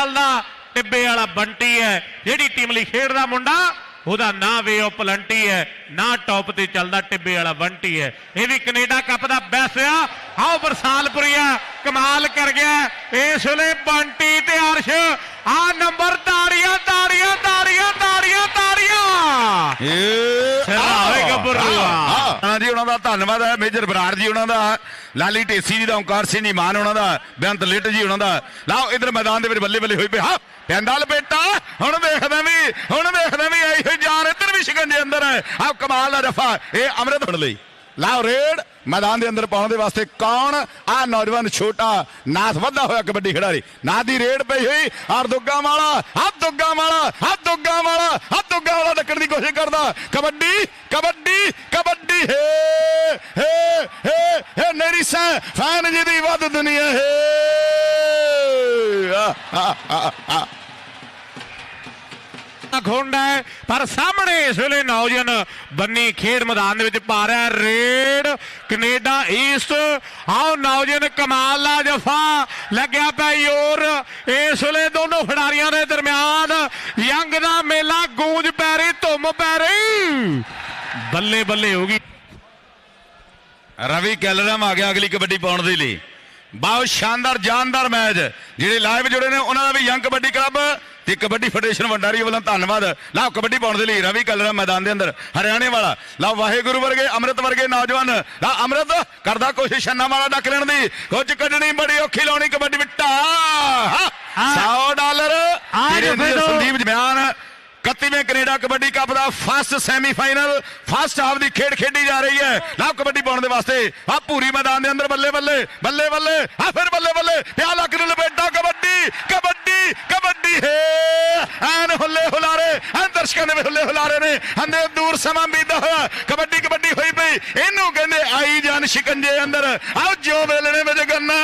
ਚੱਲਦਾ, ਟਿੱਬੇ ਵਾਲਾ ਬੰਟੀ ਹੈ, ਜਿਹੜੀ ਟੀਮ ਲਈ ਖੇਡਦਾ ਮੁੰਡਾ, ਉਹਦਾ ਨਾਂ ਵੇ ਉਹ ਪਲੰਟੀ ਹੈ, ਨਾ ਟੌਪ ਤੇ ਚੱਲਦਾ ਟਿੱਬੇ ਵਾਲਾ ਬੰਟੀ ਹੈ। ਇਹ ਵੀ ਕੈਨੇਡਾ ਕੱਪ ਦਾ ਬੈਸ ਆ। ਆਓ ਬਰਸਾਲਪੁਰੀਆ, ਕਮਾਲ ਕਰ ਗਿਆ। ਇਸ ਵੇਲੇ ਬੰਟੀ ਤੇ ਅਰਸ਼ ਆ ਨੰਬਰ ਹਾਂ ਜੀ, ਉਹਨਾਂ ਦਾ ਧੰਨਵਾਦ ਹੈ। ਮੇਜਰ ਬਰਾੜ ਜੀ, ਉਹਨਾਂ ਦਾ। ਲਾਲੀ ਢੇਸੀ ਜੀ ਦਾ ਓਂਕਾਰ ਸਿੰਘ ਜੀ, ਮਾਨ ਉਹਨਾਂ ਦਾ। ਬੇਅੰਤ ਲਿਟ ਜੀ, ਉਹਨਾਂ ਦਾ। ਲਾਓ, ਇਧਰ ਮੈਦਾਨ ਦੇ ਵਿੱਚ ਬੱਲੇ ਬੱਲੇ ਹੋਈ ਪਏ। ਹਾਂ ਪੈਂਦਾ ਲਪੇਟਾ ਹੁਣ ਦੇਖਦਾ ਵੀ, ਹੁਣ ਦੇਖਦਾ ਵੀ ਆਈ ਹੋਈ ਜਾਨ ਇੱਧਰ ਵੀ ਸ਼ਿਕੰਜੇ ਅੰਦਰ ਹੈ। ਆਹ ਕਮਾਲ ਦਾ ਰਫਾ ਇਹ ਅੰਮ੍ਰਿਤ ਹੁਣ ਲਈ। ਲਾਓ, ਰੇਡ, ਮੈਦਾਨ ਦੇ ਅੰਦਰ ਪਾਉਣ ਦੇ ਵਾਸਤੇ ਕੌਣ? ਆ ਨੌਜਵਾਨ ਛੋਟਾ ਨਾਥ ਵੱਧਾ ਹੋਇਆ ਕਬੱਡੀ ਖਿਡਾਰੀ। ਨਾਥ ਦੀ ਰੇਡ ਪਈ ਹੋਈ ਆਰ ਦੁੱਗਾ ਵਾਲਾ ਆ ਦੁੱਗਾ ਵਾਲਾ ਆ ਦੁੱਗਾ ਵਾਲਾ ਆ ਦੁੱਗਾ ਦੀ ਕੋਸ਼ਿਸ਼ ਕਰਦਾ। ਕਬੱਡੀ ਕਬੱਡੀ ਕਬੱਡੀ ਹੇ ਹੇ ਹੇ ਹੇ ਮੇਰੀ ਸੈ ਫੈਨ ਜੀ ਦੀ ਵੱਧ ਦੁਨੀਆ ਹੈ। ਆ, ਹੈ ਪਰ ਸਾਹਮਣੇ ਇਸ ਵੇਲੇ ਨੌਜਵਾਨ ਬੰਨੀ ਖੇਡ ਮੈਦਾਨ ਦੇ ਵਿੱਚ ਪਾ ਰਿਹਾ ਰੇਡ ਕੈਨੇਡਾ ਈਸਟ। ਆਓ ਨੌਜਵਾਨ ਕਮਾਲ ਦਾ ਜਫਾ ਲੱਗਿਆ ਪਿਆ ਯੋਰ ਇਸ ਵੇਲੇ ਦੋਨੋਂ ਖਿਡਾਰੀਆਂ ਦੇ ਦਰਮਿਆਨ ਯੰਗ ਦਾ ਮੇਲਾ ਧੁੰਮ ਪੈ ਰਹੀ। ਬੱਲੇ ਬੱਲੇ ਹੋ ਗਈ। ਰਵੀ ਕੈਲਰਮ ਆ ਗਿਆ ਅਗਲੀ ਕਬੱਡੀ ਪਾਉਣ ਦੇ ਲਈ। ਬਹੁਤ ਸ਼ਾਨਦਾਰ ਜਾਨਦਾਰ ਮੈਚ। ਜਿਹੜੇ ਲਾਈਵ ਜੁੜੇ ਨੇ ਉਹਨਾਂ ਦਾ ਵੀ ਯੰਗ ਕਬੱਡੀ ਕਲੱਬ ਤੇ ਕਬੱਡੀ ਫੈਡਰੇਸ਼ਨ ਵੰਡਾਰੀ ਵੱਲੋਂ ਧੰਨਵਾਦ। ਲਓ ਕਬੱਡੀ ਪਾਉਣ ਦੇ ਲਈ ਰਵੀ ਕੈਲਰਮ ਮੈਦਾਨ ਦੇ ਅੰਦਰ ਹਰਿਆਣੇ ਵਾਲਾ। ਲਓ ਵਾਹਿਗੁਰੂ ਵਰਗੇ ਅੰਮ੍ਰਿਤ ਵਰਗੇ ਨੌਜਵਾਨ। ਲਓ ਅੰਮ੍ਰਿਤ ਕਰਦਾ ਕੋਸ਼ਿਸ਼ ਛੰਨਾ ਵਾਲਾ ਡੱਕ ਲੈਣ ਦੀ। ਕੁਝ ਕੱਢਣੀ ਬੜੀ ਔਖੀ ਲਾਉਣੀ ਕਬੱਡੀ ਹਾਂ। 100 ਡਾਲਰ। ਸੰਦੀਪ ਬਿਆਨ 31ਵੇਂ ਕੈਨੇਡਾ ਕਬੱਡੀ ਕੱਪ ਦਾ ਫਸਟ ਸੈਮੀਫਾਈਨਲ ਫਸਟ ਹਾਫ ਦੀ ਖੇਡ ਖੇਡੀ ਜਾ ਰਹੀ ਹੈ ਲਓ ਕਬੱਡੀ ਪਾਉਣ ਦੇ ਵਾਸਤੇ ਆ ਪੂਰੀ ਮੈਦਾਨ ਦੇ ਅੰਦਰ ਬੱਲੇ ਬੱਲੇ ਬੱਲੇ ਬੱਲੇ ਆ ਫਿਰ ਬੱਲੇ ਬੱਲੇ ਪਿਆ ਲੱਕ ਨੂੰ ਲਪੇਟਾ ਕਬੱਡੀ ਕਬੱਡੀ ਕਬੱਡੀ ਹੈ ਐਨ ਹੁੱਲੇ ਹੁਲਾਰੇ ਐਨ ਦਰਸ਼ਕਾਂ ਦੇ ਵੀ ਹੁੱਲੇ ਹੁਲਾਰੇ ਨੇ ਹੰਦੇ ਦੂਰ ਸਮਾਂ ਬੀਤਦਾ ਹੋਇਆ ਕਬੱਡੀ ਕਬੱਡੀ ਹੋਈ ਪਈ ਇਹਨੂੰ ਕਹਿੰਦੇ ਆਈ ਜਾਨ ਸ਼ਿਕੰਜੇ ਅੰਦਰ ਆਓ ਜੋ ਵੇਲਣੇ ਵਿੱਚ ਗੰਨਾ